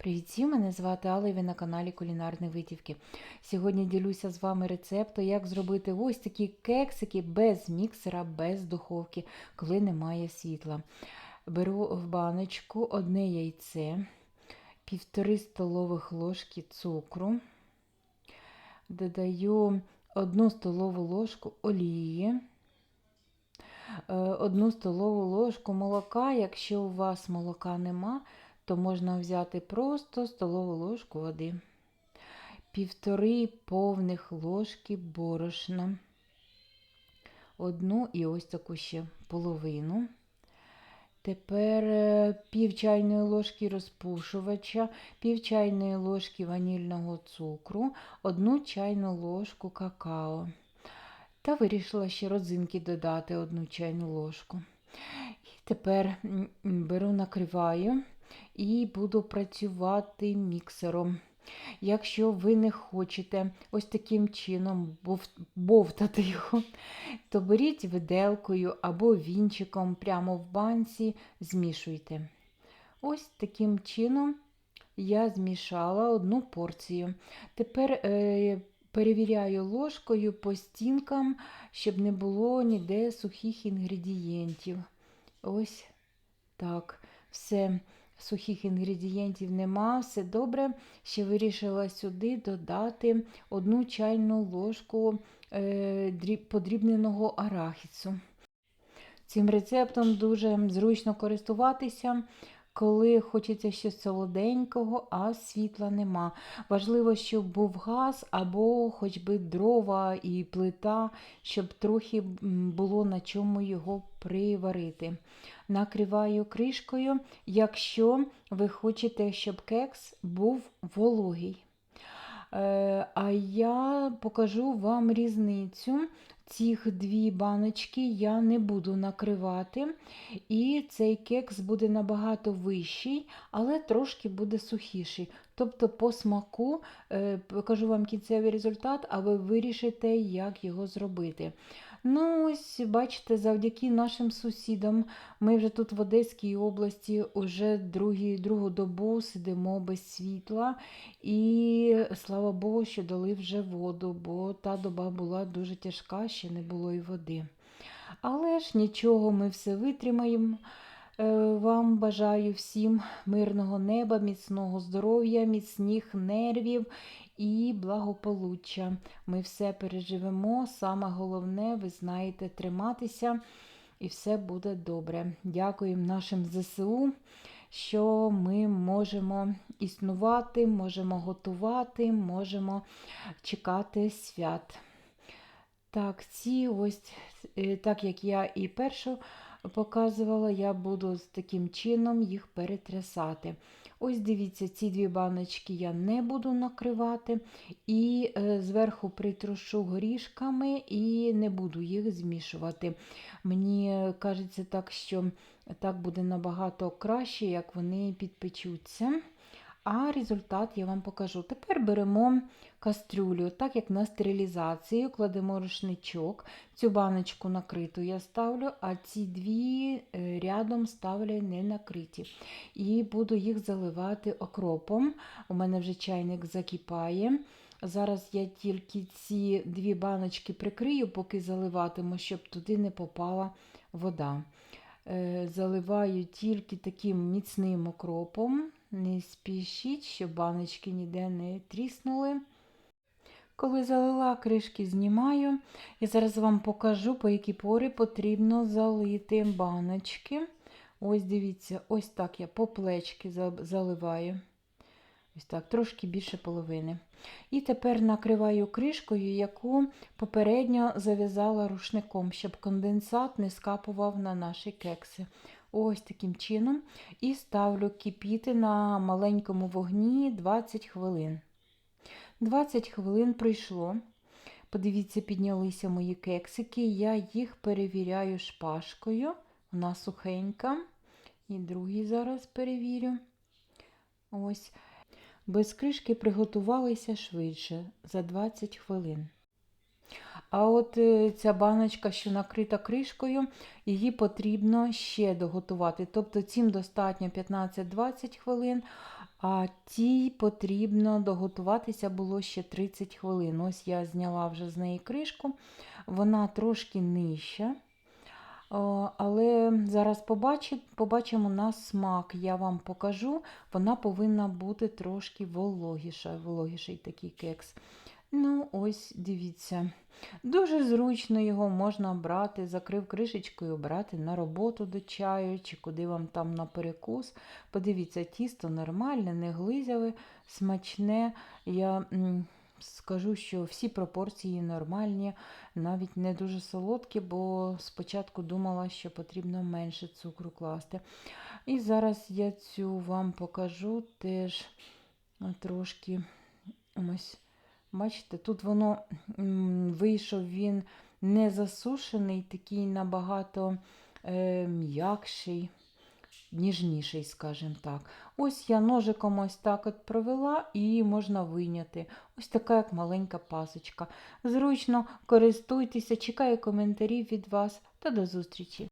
Привіт всім, мене звати Алла і ви на каналі Кулінарні Витівки. Сьогодні ділюся з вами рецептом, як зробити ось такі кексики без міксера, без духовки, коли немає світла. Беру в баночку одне яйце, півтори столових ложки цукру, додаю одну столову ложку олії. е, Одну столову ложку молока, якщо у вас молока нема, то можна взяти просто столову ложку води, півтори повних ложки борошна, одну і ось таку ще половину. Тепер е, пів чайної ложки розпушувача, пів чайної ложки ванільного цукру, одну чайну ложку какао. Та вирішила ще родзинки додати одну чайну ложку. І тепер беру, накриваю і буду працювати міксером. Якщо ви не хочете ось таким чином бовтати його, то беріть виделкою або вінчиком прямо в банці, змішуйте. Ось таким чином я змішала одну порцію. Тепер е, перевіряю ложкою по стінкам, щоб не було ніде сухих інгредієнтів. Ось так. Все сухих інгредієнтів нема, все добре. Ще вирішила сюди додати одну чайну ложку е, подрібненого арахісу. Цим рецептом дуже зручно користуватися, коли хочеться щось солоденького, а світла нема. Важливо, щоб був газ або хоч би дрова і плита, щоб трохи було на чому його приварити. Накриваю кришкою, якщо ви хочете, щоб кекс був вологий. Е, А я покажу вам різницю. Цих дві баночки я не буду накривати, і цей кекс буде набагато вищий, але трошки буде сухіший. Тобто, по смаку е, покажу вам кінцевий результат, а ви вирішите, як його зробити. Ну, ось, бачите, завдяки нашим сусідам ми вже тут в Одеській області уже другі, другу добу сидимо без світла. І слава Богу, що дали вже воду, бо та доба була дуже тяжка, ще не було і води. Але ж нічого, ми все витримаємо. Е, Вам бажаю всім мирного неба, міцного здоров'я, міцних нервів і благополуччя. Ми все переживемо. Саме головне, ви знаєте, триматися, і все буде добре. Дякуємо нашим ЗСУ, що ми можемо існувати, можемо готувати, можемо чекати свят. Так, ці ось, е, так як я і першу показувала, я буду з таким чином їх перетрясати. Ось дивіться, ці дві баночки я не буду накривати, і е, зверху притрушу горішками і не буду їх змішувати. Мені кажеться так, що так буде набагато краще, як вони підпечуться. А результат я вам покажу. Тепер беремо кастрюлю, так як на стерилізацію, кладемо рушничок. Цю баночку накриту я ставлю, а ці дві е, рядом ставлю не накриті. І буду їх заливати окропом. У мене вже чайник закипає. Зараз я тільки ці дві баночки прикрию, поки заливатиму, щоб туди не попала вода. Е, Заливаю тільки таким міцним окропом. Не спішіть, щоб баночки ніде не тріснули. Коли залила, кришки знімаю. І зараз вам покажу, по які пори потрібно залити баночки. Ось дивіться, ось так я по плечки заливаю. Ось так, трошки більше половини. І тепер накриваю кришкою, яку попередньо зав'язала рушником, щоб конденсат не скапував на наші кекси. Ось таким чином. І ставлю кипіти на маленькому вогні 20 хвилин. 20 хвилин пройшло. Подивіться, піднялися мої кексики. Я їх перевіряю шпажкою. Вона сухенька. І другий зараз перевірю. Ось. Без кришки приготувалися швидше за 20 хвилин. А от е, ця баночка, що накрита кришкою, її потрібно ще доготувати. Тобто цим достатньо 15-20 хвилин, а тій потрібно доготуватися було ще 30 хвилин. Ось я зняла вже з неї кришку, вона трошки нижча. Але зараз побачи- побачимо на смак. Я вам покажу. Вона повинна бути трошки вологіша, вологіший такий кекс. Ну, ось дивіться. Дуже зручно його можна брати, закрив кришечкою, брати на роботу до чаю чи куди вам там на перекус. Подивіться, тісто нормальне, не глизяве, смачне. Я скажу, що всі пропорції нормальні, навіть не дуже солодкі, бо спочатку думала, що потрібно менше цукру класти. І зараз я цю вам покажу теж трошки ось. Бачите, тут воно вийшов він не засушений, такий набагато е, м'якший, ніжніший, скажімо так. Ось я ножиком ось так от провела і можна вийняти. Ось така, як маленька пасочка. Зручно користуйтеся, чекаю коментарів від вас та до зустрічі!